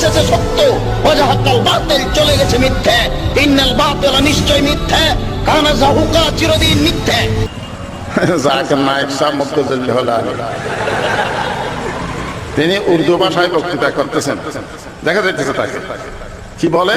এসেছে সত্য। ওয়াজাহাকাল বাতিল চলে গেছে মিথ্যে। ইন্নাল বাতিল নিশ্চয় মিথ্যে। কানা জাহুকা চিরদিন মিথ্যে। জাকির নায়েক সাহেব মুক্তজুল্লি হল তিনি উর্দু ভাষায় বক্তৃতা করতেছেন। দেখা যাইতেছে তাকে। কি বলে?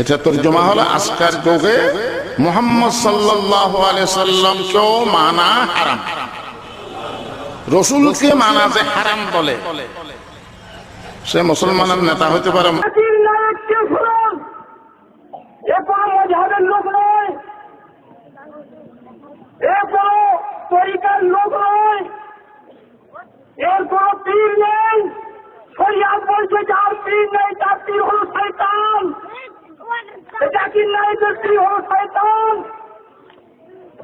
এটা তর্জমা হলো আসকার যোগে মোহাম্মদ সাল্লাম কেও মানা হারাম। রসুলকে মানা যে হারাম বলে, সে মুসলমানের নেতা হতে পারে তরিকার পীর নেই। শরিয়াত বলছে যার পীর নেই, তার পীর হল শয়তান। জাতির নায়কের পীর হল শয়তান।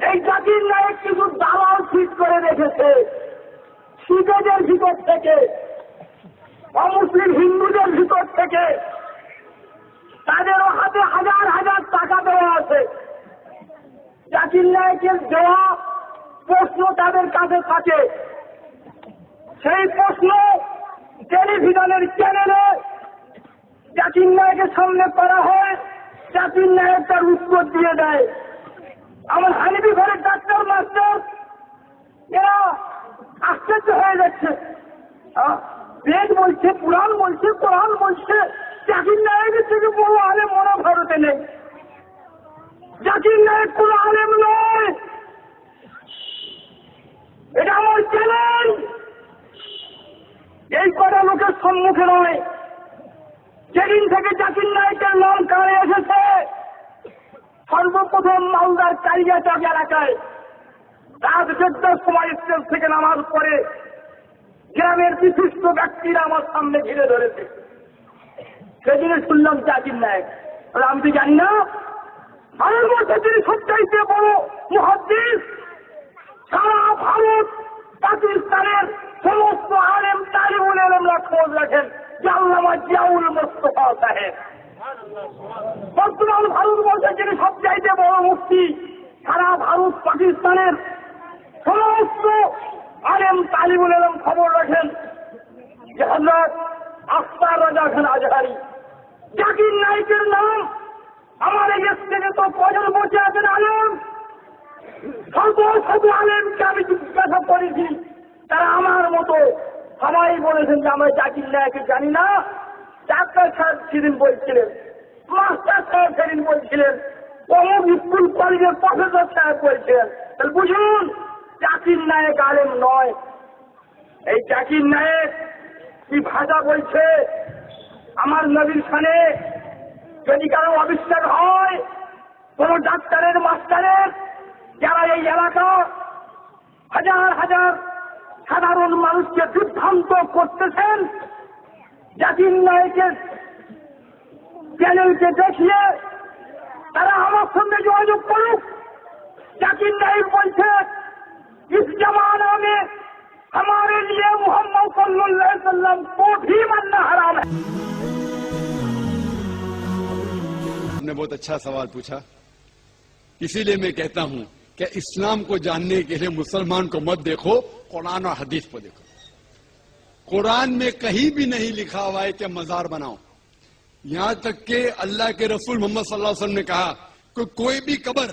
এই জাতির নায়ক কিছু দালাল ঠিক করে রেখেছে, শিখেদের ভিতর থেকে, অমুসলিম হিন্দুদের ভিতর থেকে। তাদেরও হাতে হাজার হাজার টাকা দেওয়া আছে। জাকির নায়কের দেওয়া প্রশ্ন তাদের কাছে থাকে। সেই প্রশ্ন টেলিভিশনের চ্যানেলে জাকির নায়কের সামনে করা হয়। জাকির নায়ক তার উত্তর দিয়ে দেয়। আমার হানিবি ঘরের ডাক্তার, মাস্টার, এরা আশ্চর্য হয়ে যাচ্ছে। বেদ বলছে পুরাণ বলছে, কোরআন বলছে জাকির নায়কের থেকে বড় আলেম মনে ভারতে নেই। জাকির নায়ক কোন আলেম নয়। এটা আমার চ্যালেঞ্জ। এই কটা লোকের সম্মুখে নয়। যেদিন থেকে জাকির নায়কের নাম কানে এসেছে, সর্বপ্রথম মালদার কালিয়াচক এলাকায় রাত চোদ্দার সময় স্টেজ থেকে নামার পরে গ্রামের বিশিষ্ট ব্যক্তিরা আমার সামনে ঘিরে ধরেছে। সেদিনে শুনলাম জাকির নায়ক। আমি তো জানি না। আমার মধ্যে তিনি সবচাইতে বড় মহাদ্দিস সারা ভারত পাকিস্তানের সমস্ত আলেম তালিবুল আলমরা খোঁজ রাখেন। বর্তমান ভারতবর্ষে যিনি সবচাইতে বড় মুক্তি সারা ভারত পাকিস্তানের সমস্ত আলেম তালিবুল আলম খবর রাখেন। হজরত আফতার রাজা খান আজহারি। জাকির নাইকের নাম আমার এই দেশ থেকে তো কজন বসে আছেন আলেম। শত আলেমকে আমি জিজ্ঞাসা করেছি, তারা আমার মতো সবাই বলেছেন যে আমরা জাকির নায়কে, জানি না, ডাক্তার সাহেব সেদিন বলছিলেন মাস্টার সাহেব সেদিন বলছিলেন অমুক স্কুল কলেজের প্রফেসর সাহেব বলছিলেন। তাহলে বুঝুন, জাকির নায়ক আলেম নয়। এই জাকির নায়ক কি ভাষা বলছে? আমার নবীর খানে যদি কারও অবিশ্বাস হয়, কোন ডাক্তারের মাস্টারের, যারা এই এলাকা, হাজার হাজার সাধারণ মানুষকে বিভ্রান্ত করতেছেন জাতির নায়কের চ্যানেলকে দেখিয়ে তারা আমার সঙ্গে যোগাযোগ করুক জাকির নায়ক বলছে قرآن اور حدیث کو دیکھو۔ قرآن میں کہیں بھی نہیں لکھا ہوا ہے کہ مزار بناؤ۔ یہاں تک کہ اللہ کے رسول محمد صلی اللہ علیہ وسلم نے کہا کہ کوئی بھی قبر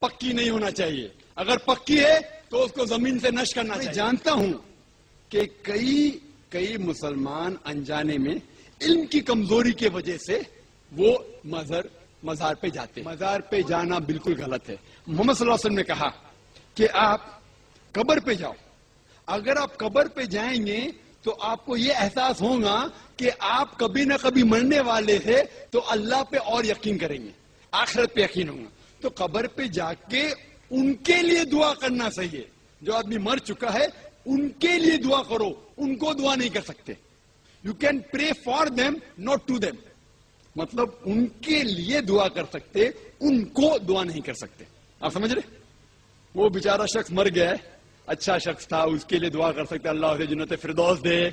پکی نہیں ہونا چاہیے۔ اگر پکی ہے تو اس کو زمین سے نش کرنا چاہیے۔ جانتا ہوں کہ کئی کئی مسلمان انجانے میں علم کی کمزوری کی وجہ سے وہ مزار مزار پہ جاتے ہیں۔ مزار پہ جانا بالکل غلط ہے۔ محمد صلی اللہ علیہ وسلم نے کہا کہ آپ قبر پہ جاؤ۔ اگر آپ قبر پہ جائیں گے تو آپ کو یہ احساس ہوگا کہ آپ کبھی نہ کبھی مرنے والے تھے تو اللہ پہ اور یقین کریں گے، آخرت پہ یقین ہوگا۔ تو قبر پہ جا کے ان کے لیے دعا کرنا صحیح ہے۔ جو آدمی مر چکا ہے، ان کے لیے دعا کرو، ان کو دعا نہیں کر سکتے۔ You can pray for them not to them مطلب ان کے لیے دعا کر سکتے، ان کو دعا نہیں کر سکتے۔ آپ سمجھ رہے؟ وہ بیچارہ شخص مر گیا ہے۔ اچھا شخص تھا، اس کے لیے دعا کر سکتے اللہ اسے جنت فردوس دے،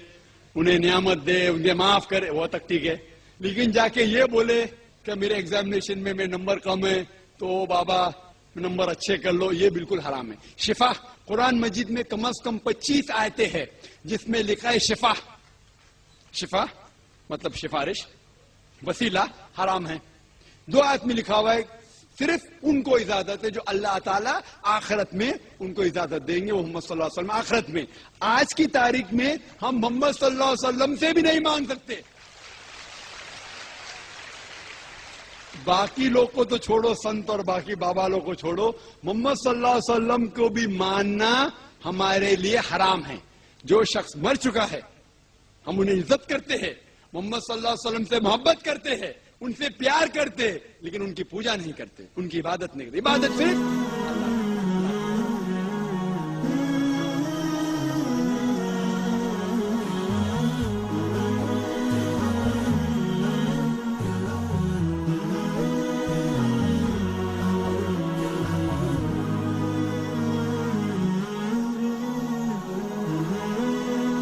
انہیں نعمت دے، انہیں معاف کرے۔ وہ تک ٹھیک ہے۔ لیکن جا کے یہ بولے کہ میرے ایگزامینیشن میں میں نمبر کم ہے تو بابا، نمبر اچھے کر لو، یہ بالکل حرام ہے۔ شفا، قرآن مجید میں کم از کم پچیس آیتیں ہیں، جس میں لکھا ہے شفا۔ شفا؟ مطلب شفارش۔ وسیلہ حرام ہے۔ دو آیت میں لکھا ہوا ہے صرف ان کو اجازت ہے جو اللہ تعالیٰ آخرت میں ان کو اجازت دیں گے، محمد صلی اللہ علیہ وسلم آخرت میں۔ آج کی تاریخ میں ہم محمد صلی اللہ علیہ وسلم سے بھی نہیں مانگ سکتے۔ باقی لوگ کو تو چھوڑو، سنت اور باقی بابا لوگ کو چھوڑو۔ محمد صلی اللہ علیہ وسلم کو بھی ماننا ہمارے لیے حرام ہے۔ جو شخص مر چکا ہے، ہم انہیں عزت کرتے ہیں۔ محمد صلی اللہ علیہ وسلم سے محبت کرتے ہیں۔ ان سے پیار کرتے، لیکن ان کی پوجا نہیں کرتے، ان کی عبادت نہیں کرتے۔ عبادت صرف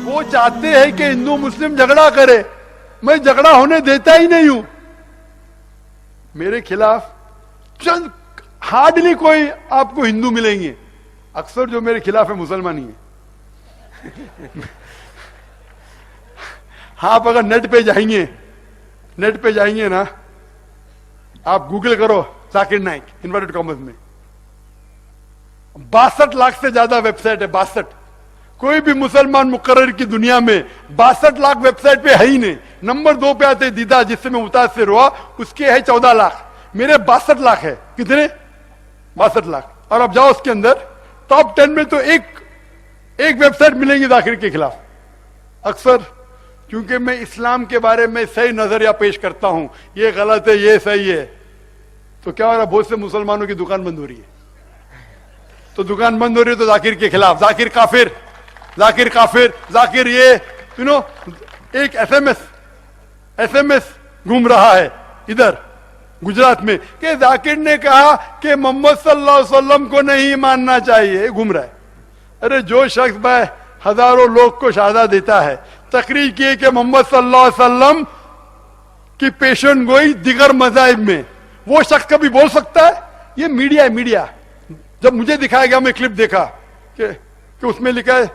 وہ چاہتے ہیں کہ ہندو مسلم جھگڑا کرے۔ میں جھگڑا ہونے دیتا ہی نہیں ہوں۔ میرے خلاف چند ہارڈلی کوئی آپ کو ہندو ملیں گے۔ اکثر جو میرے خلاف ہے مسلمان ہی ہیں۔ آپ اگر نیٹ پہ جائیں گے، نیٹ پہ جائیں گے نا، آپ گوگل کرو ساکر نائک انورٹڈ کامرس میں۔ باسٹھ لاکھ سے زیادہ ویب سائٹ ہے، باسٹھ۔ کوئی بھی مسلمان مقرر کی دنیا میں باسٹھ لاکھ ویب سائٹ پہ ہے ہی نہیں۔ نمبر دو پہ آتے دیدا جس سے میں متاثر ہوا، اس کے ہے چودہ لاکھ۔ میرے باسٹھ لاکھ ہے۔ کتنے؟ باسٹھ لاکھ۔ اور اب جاؤ اس کے اندر۔ ٹاپ ٹین میں تو ایک ایک ویب سائٹ ملیں گی داخل کے خلاف۔ اکثر، کیونکہ میں اسلام کے بارے میں صحیح نظریہ پیش کرتا ہوں۔ یہ غلط ہے، یہ صحیح ہے۔ تو کیا ہو رہا بہت سے مسلمانوں کی دکان بند ہو رہی ہے۔ تو دکان بند ہو رہی ہے تو ذاکر کے خلاف۔ ذاکر کافر ذاکر کافر، ذاکر یہ ایک S M S S M S گھوم رہا ہے، ادھر، گجرات میں، کہ ذاکر نے کہا کہ محمد صلی اللہ علیہ وسلم کو نہیں ماننا چاہیے، گھوم رہا ہے۔ ارے، جو شخص میں ہزاروں لوگ کو شادہ دیتا ہے، تقریر کی کہ محمد صلی اللہ علیہ وسلم کی پیشن گوئی دیگر مذاہب میں۔ وہ شخص کبھی بول سکتا ہے؟ یہ میڈیا ہے، میڈیا۔ جب مجھے دکھایا گیا، میں کلپ دیکھا کہ کہ اس میں لکھا ہے،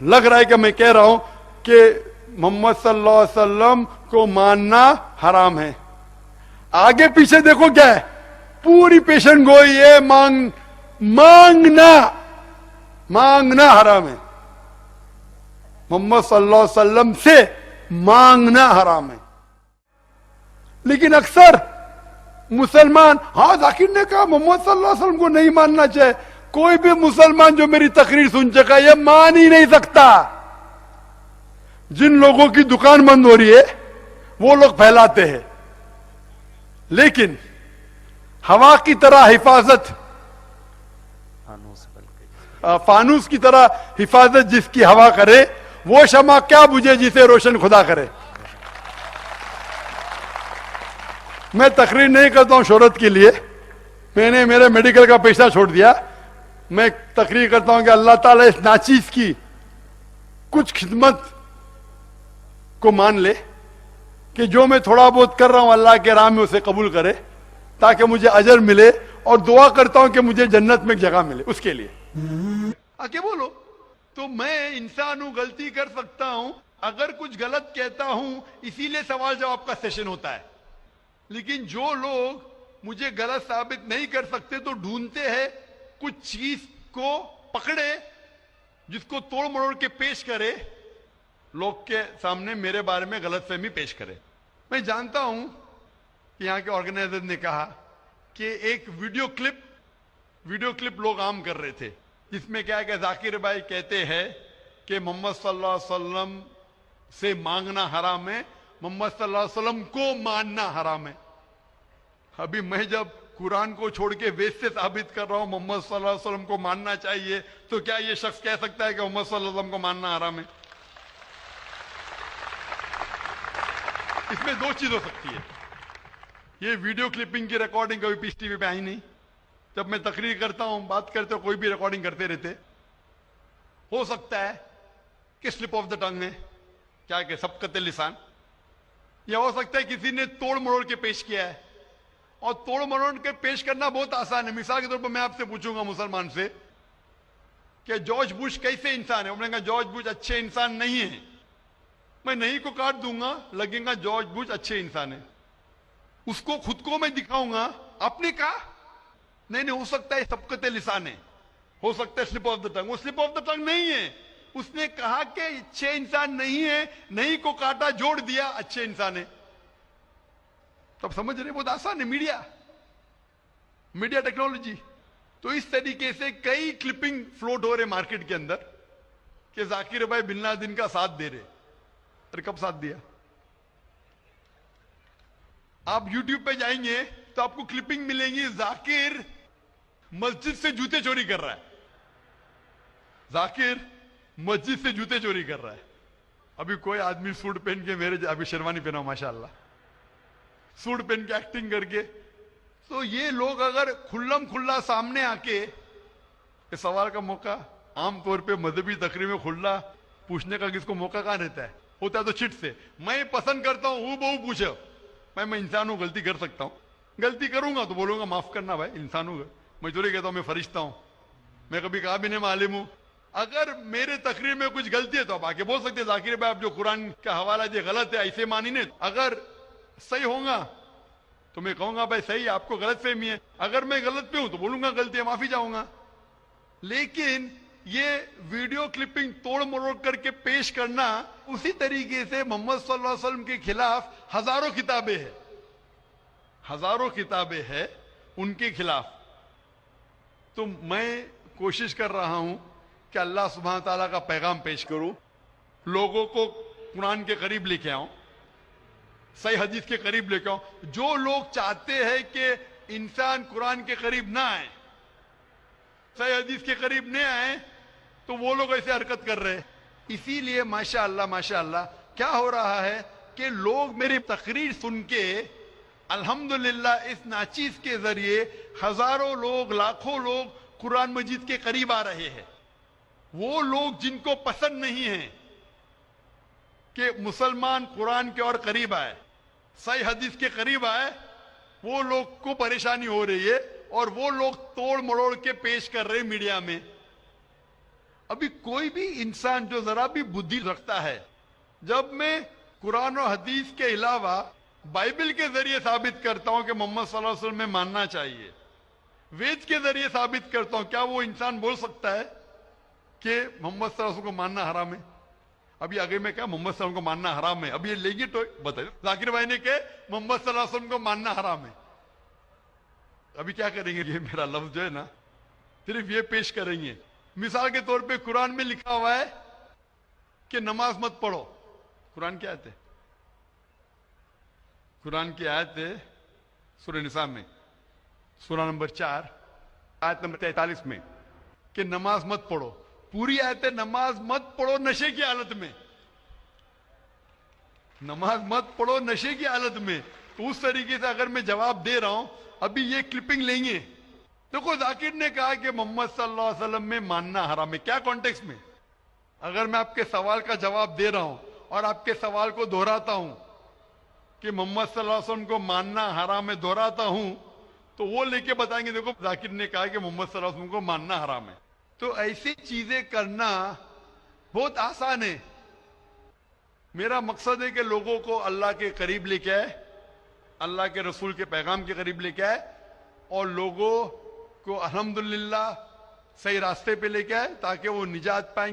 لگ رہا ہے کہ میں کہہ رہا ہوں کہ محمد صلی اللہ علیہ وسلم کو ماننا حرام ہے۔ آگے پیچھے دیکھو کیا ہے۔ پوری پیشن گوئی ہے، مانگ، مانگنا مانگنا حرام ہے۔ محمد صلی اللہ علیہ وسلم سے مانگنا حرام ہے۔ لیکن اکثر مسلمان ہاں ذاکر نے کہا محمد صلی اللہ علیہ وسلم کو نہیں ماننا چاہیے کوئی بھی مسلمان جو میری تقریر سن چکا یہ مان ہی نہیں سکتا۔ جن لوگوں کی دکان بند ہو رہی ہے وہ لوگ پھیلاتے ہیں۔ لیکن ہوا کی طرح حفاظت، فانوس کی طرح حفاظت جس کی ہوا کرے، وہ شمع کیا بجھے جسے روشن خدا کرے۔ میں تقریر نہیں کرتا ہوں شہرت کے لیے۔ میں نے میرے میڈیکل کا پیشہ چھوڑ دیا۔ میں تقریر کرتا ہوں کہ اللہ تعالیٰ اس ناچیز کی کچھ خدمت کو مان لے۔ کہ جو میں تھوڑا بہت کر رہا ہوں، اللہ کے راہ میں اسے قبول کرے، تاکہ مجھے اجر ملے اور دعا کرتا ہوں کہ مجھے جنت میں جگہ ملے اس کے لیے۔ آگے بولو، تو میں انسان ہوں غلطی کر سکتا ہوں، اگر کچھ غلط کہتا ہوں، اسی لیے سوال جواب کا سیشن ہوتا ہے۔ لیکن جو لوگ مجھے غلط ثابت نہیں کر سکتے، تو ڈھونڈتے ہیں کچھ چیز کو پکڑے، جس کو توڑ مروڑ کے پیش کرے۔ لوگ کے سامنے میرے بارے میں غلط فہمی پیش کرے۔ میں جانتا ہوں کہ یہاں کے آرگنائزر نے کہا کہ ایک ویڈیو کلپ ویڈیو کلپ لوگ عام کر رہے تھے، جس میں کیا ہے کہ ذاکر بھائی کہتے ہیں کہ محمد صلی اللہ علیہ وسلم سے مانگنا حرام ہے، محمد صلی اللہ علیہ وسلم کو ماننا حرام ہے۔ ابھی میں جب قرآن کو چھوڑ کے ویس سے ثابت کر رہا ہوں، محمد صلی اللہ علیہ وسلم کو ماننا چاہیے، تو کیا یہ شخص کہہ سکتا ہے کہ محمد صلی اللہ علیہ وسلم کو ماننا حرام ہے؟ اس میں دو چیز ہو سکتی ہے یہ ویڈیو کلپنگ کی ریکارڈنگ کبھی پیس ٹی وی پہ آئی نہیں۔ جب میں تقریر کرتا ہوں، بات کرتے ہوں کوئی بھی ریکارڈنگ کرتے رہتے۔ ہو سکتا ہے کہ سلپ آف دا ٹنگ ہے کیا کہ سب قتل لسان۔ یا ہو سکتا ہے کسی نے توڑ مروڑ کے پیش کیا ہے۔ اور توڑ مروڑ کے پیش کرنا بہت آسان ہے۔ مثال کے طور پر میں آپ سے پوچھوں گا مسلمان سے کہ جارج بوش کیسے انسان ہے؟ انہوں نے کہا جارج بوش اچھے انسان نہیں ہیں۔ میں نہیں کو کاٹ دوں گا، لگے گا جارج بوش اچھے انسان ہے اس کو خود کو میں دکھاؤں گا، آپ نے کہا؟ نہیں نہیں، ہو سکتا ہے سبقت لسان ہے۔ ہو سکتا ہے سلپ آف دا ٹنگ وہ سلپ آف دا ٹنگ نہیں ہے۔ اس نے کہا کہ اچھے انسان نہیں ہے نہیں کو کاٹا، جوڑ دیا، اچھے انسان ہے تب سمجھ رہے بہت آسان ہے، میڈیا۔ Media technology. تو اس طریقے سے کئی کلپنگ فلوٹ ہو رہے مارکیٹ کے اندر کہ ذاکر بھائی بن لادن کا ساتھ دے رہے ارے کب ساتھ دیا۔ آپ یوٹیوب پہ جائیں گے تو آپ کو کلپنگ ملیں گی ذاکر مسجد سے جوتے چوری کر رہا ہے۔ ذاکر مسجد سے جوتے چوری کر رہا ہے۔ ابھی کوئی آدمی سوٹ پہن کے میرے ابھی شیروانی پہنا ماشاء اللہ سوٹ پہن کے ایکٹنگ کر کے۔ تو یہ لوگ اگر کھلم کھلا سامنے آ کے سوال کا موقع عام طور پہ مذہبی تقریب میں کھلا پوچھنے کا کس کو موقع کہاں رہتا ہے؟ ہوتا ہے تو چٹ سے۔ میں پسند کرتا ہوں، وہ بہو پوچھا میں میں انسان ہوں غلطی کر سکتا ہوں۔ غلطی کروں گا تو بولوں گا، معاف کرنا بھائی انسان ہوں میں چورے کہتا ہوں، میں فرشتہ ہوں۔ میں کبھی کہا بھی نہیں معلوم ہوں۔ اگر میرے تقریر میں کچھ غلطی ہے تو آپ آگے بول سکتے ہیں۔ ذاکر بھائی، آپ جو قرآن کا حوالہ یہ غلط ہے، ایسے مانی نہیں۔ اگر صحیح ہوں گا تو میں کہوں گا بھائی، صحیح آپ کو غلط فہمی ہے۔ اگر میں غلط پہ ہوں تو بولوں گا غلطی ہے، معافی جاؤں گا۔ لیکن یہ ویڈیو کلپنگ توڑ مروڑ کر کے پیش کرنا اسی طریقے سے محمد صلی اللہ علیہ وسلم کے خلاف ہزاروں کتابیں ہیں۔ ہزاروں کتابیں ہیں ان کے خلاف۔ تو میں کوشش کر رہا ہوں کہ اللہ سبحانہ تعالیٰ کا پیغام پیش کروں۔ لوگوں کو قرآن کے قریب لے کے آؤں۔ صحیح حدیث کے قریب لے کے آؤں۔ جو لوگ چاہتے ہیں کہ انسان قرآن کے قریب نہ آئے، صحیح حدیث کے قریب نہ آئے تو وہ لوگ ایسے حرکت کر رہے اسی لیے ماشاء اللہ ماشاء اللہ کیا ہو رہا ہے کہ لوگ میری تقریر سن کے الحمدللہ اس ناچیز کے ذریعے ہزاروں لوگ، لاکھوں لوگ قرآن مجید کے قریب آ رہے ہیں۔ وہ لوگ جن کو پسند نہیں ہیں کہ مسلمان قرآن کے اور قریب آئے، صحیح حدیث کے قریب آئے، وہ لوگ کو پریشانی ہو رہی ہے اور وہ لوگ توڑ مروڑ کے پیش کر رہے میڈیا میں۔ ابھی کوئی بھی انسان جو ذرا بھی بدھی رکھتا ہے، جب میں قرآن و حدیث کے علاوہ بائبل کے ذریعے ثابت کرتا ہوں کہ محمد صلی اللہ علیہ وسلم میں ماننا چاہیے، وید کے ذریعے ثابت کرتا ہوں، کیا وہ انسان بول سکتا ہے کہ محمد صلی اللہ علیہ وسلم کو ماننا حرام ہے؟ ابھی آگے میں کہا محمد صلی اللہ علیہ وسلم کو ماننا حرام ہے؟ اب یہ لے گی تو بتائیے۔ ذاکر بھائی نے کہ محمد صلی اللہ علیہ وسلم کو ماننا حرام ہے۔ ابھی کیا کریں گے؟ یہ میرا لفظ جو ہے نا، صرف یہ پیش کریں گے۔ مثال کے طور پہ قرآن میں لکھا ہوا ہے کہ نماز مت پڑھو۔ قرآن کی آیت ہے۔ قرآن کی آیت ہے سورہ نساء میں۔ سورہ نمبر چار، آیت نمبر تینتالیس میں کہ نماز مت پڑھو۔ پوری آیت ہے نماز مت پڑھو نشے کی حالت میں۔ نماز مت پڑھو نشے کی حالت میں۔ تو اس طریقے سے اگر میں جواب دے رہا ہوں، ابھی یہ کلپنگ لیں گے دیکھو، ذاکر نے کہا کہ محمد صلی اللہ علیہ وسلم میں ماننا حرام ہے۔ کیا کانٹیکس میں؟ اگر میں آپ کے سوال کا جواب دے رہا ہوں اور آپ کے سوال کو دہراتا ہوں کہ محمد صلی اللہ علیہ وسلم کو ماننا حرام ہے، دہراتا ہوں، تو وہ لے کے بتائیں گے، دیکھو، ذاکر نے کہا کہ محمد صلی اللہ علیہ وسلم کو ماننا حرام ہے۔ تو ایسی چیزیں کرنا بہت آسان ہے۔ میرا مقصد ہے کہ لوگوں کو اللہ کے قریب لے کے آئے، اللہ کے رسول کے پیغام کے قریب لے کے آئے اور لوگوں کو الحمدللہ صحیح راستے پہ لے کے آئے تاکہ وہ نجات پائیں گے